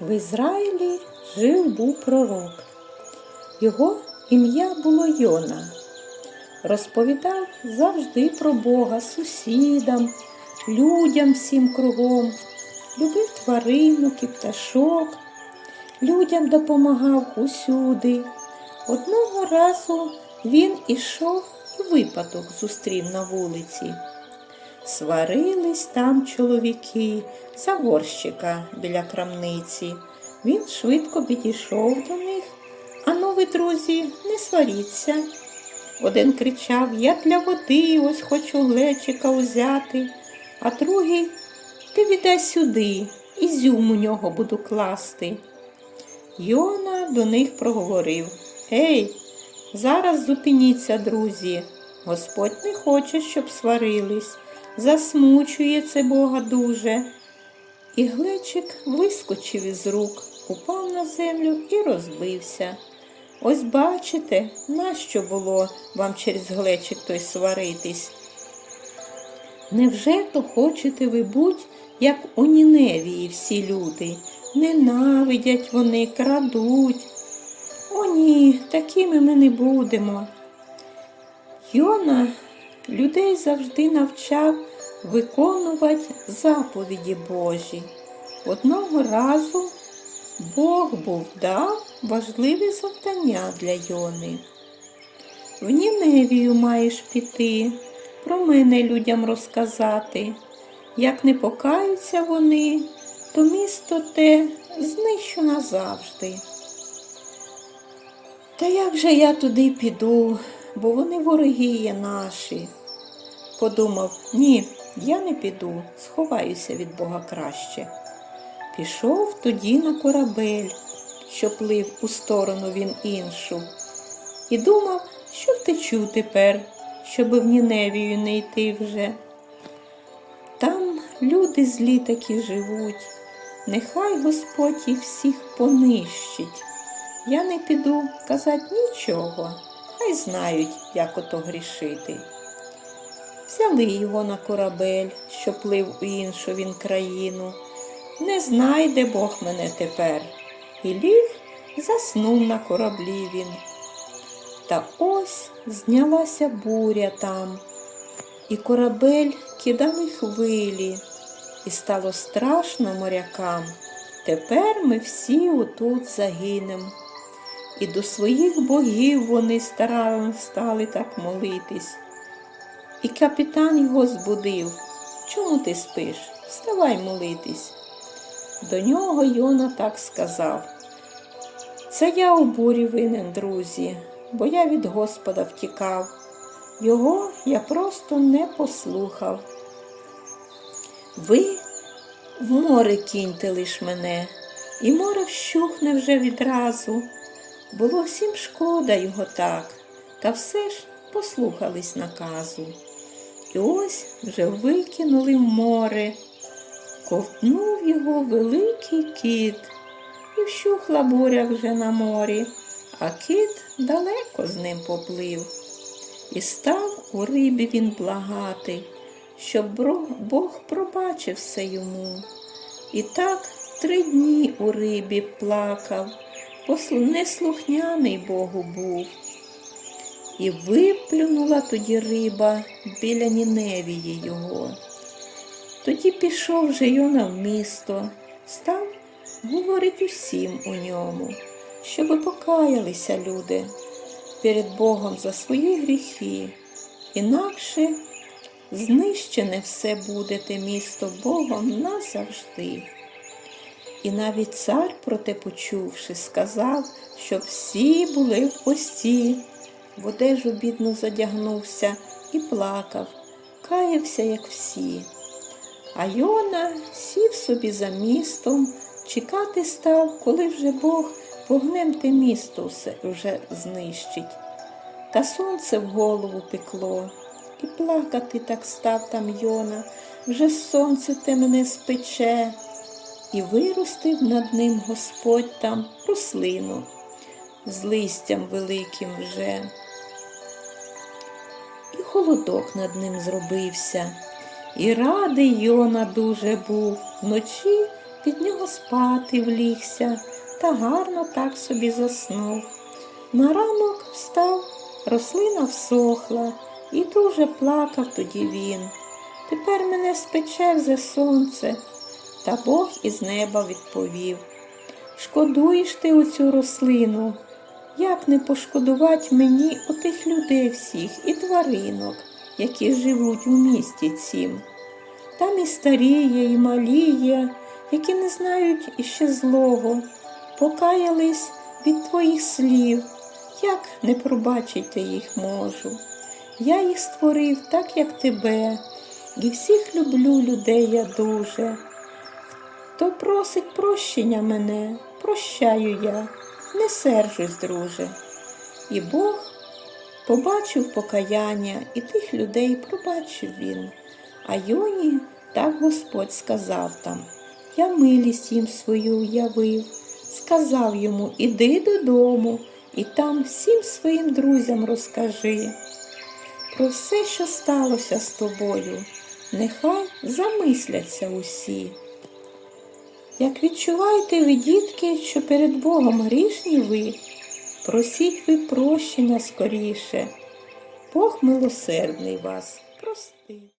В Ізраїлі жив був пророк. Його ім'я було Йона. Розповідав завжди про Бога сусідам, людям всім кругом, любив тваринок і пташок, людям допомагав усюди. Одного разу він ішов і випадок зустрів на вулиці. Сварились там чоловіки за горщика біля крамниці. Він швидко підійшов до них. Ану ви, друзі, не сваріться. Один кричав Я для води ось хочу глечика узяти, а другий ти віддай сюди, ізюм у нього буду класти. Йона до них проговорив Гей, зараз зупиніться, друзі. Господь не хоче, щоб сварились, засмучує це Бога дуже. І глечик вискочив із рук, упав на землю і розбився. Ось бачите, нащо було вам через глечик той сваритись? Невже то хочете ви будь, як у Ніневії всі люди? Ненавидять вони, крадуть. О, ні, такими ми не будемо. Йона людей завжди навчав виконувати заповіді Божі. Одного разу Бог був дав важливе завдання для Йони. В Ніневію маєш піти, про мене людям розказати. Як не покаються вони, то місто те знищу назавжди. Та як же я туди піду, бо вони вороги є наші. Подумав, ні, я не піду, сховаюся від Бога краще. Пішов тоді на корабель, що плив у сторону він іншу, і думав, що втечу тепер, щоби в Ніневію не йти вже. Там люди злі такі живуть, нехай Господь їх всіх понищить. Я не піду казати нічого, хай знають, як ото грішити. Взяли його на корабель, що плив у іншу він країну. Не знайде Бог мене тепер. І ліг заснув на кораблі він. Та ось знялася буря там, і корабель кидали хвилі, і стало страшно морякам. Тепер ми всі отут загинем. І до своїх богів вони старано стали так молитись. І капітан його збудив. Чому ти спиш? Вставай молитись. До нього Йона так сказав. Це я у бурі винен, друзі, бо я від Господа втікав. Його я просто не послухав. Ви в море кіньте лиш мене, і море вщухне вже відразу. Було всім шкода його так, та все ж послухались наказу. І ось вже викинули в море, ковтнув його великий кіт, і вщухла буря вже на морі, а кіт далеко з ним поплив. І став у рибі він благати, щоб Бог пробачив все йому. І так три дні у рибі плакав, неслухняний Богу був. І виплюнула тоді риба біля Ніневії його. Тоді пішов же Йона в місто, став говорить усім у ньому, щоби покаялися люди перед Богом за свої гріхи, інакше знищене все буде те місто Богом назавжди. І навіть цар, про те почувши, сказав, щоб всі були в пості, в одежу бідну задягнувся і плакав, каявся, як всі. А Йона сів собі за містом, чекати став, коли вже Бог вогнем те місто все вже знищить. Та сонце в голову пекло, і плакати так став там Йона, вже сонце те мене спече, і виростив над ним Господь там рослину з листям великим вже. І холодок над ним зробився, і радий Йона дуже був вночі під нього спати влігся та гарно так собі заснув. На ранок встав, рослина всохла, і дуже плакав тоді він. Тепер мене спече вже сонце, та Бог із неба відповів. Шкодуєш ти оцю рослину, як не пошкодувати мені отих людей всіх і тваринок, які живуть у місті цім. Там і старіє, і маліє, які не знають іще злого, покаялись від твоїх слів, як не пробачити їх можу. Я їх створив так, як тебе, і всіх люблю людей я дуже. Хто просить прощення мене, прощаю я, не сержусь, друже. І Бог побачив покаяння, і тих людей пробачив він. А Йоні так Господь сказав там. Я милість їм свою явив, сказав йому, іди додому, і там всім своїм друзям розкажи. Про все, що сталося з тобою, нехай замисляться усі. Як відчуваєте ви, дітки, що перед Богом грішні ви, просіть ви прощення скоріше. Бог милосердний вас простить.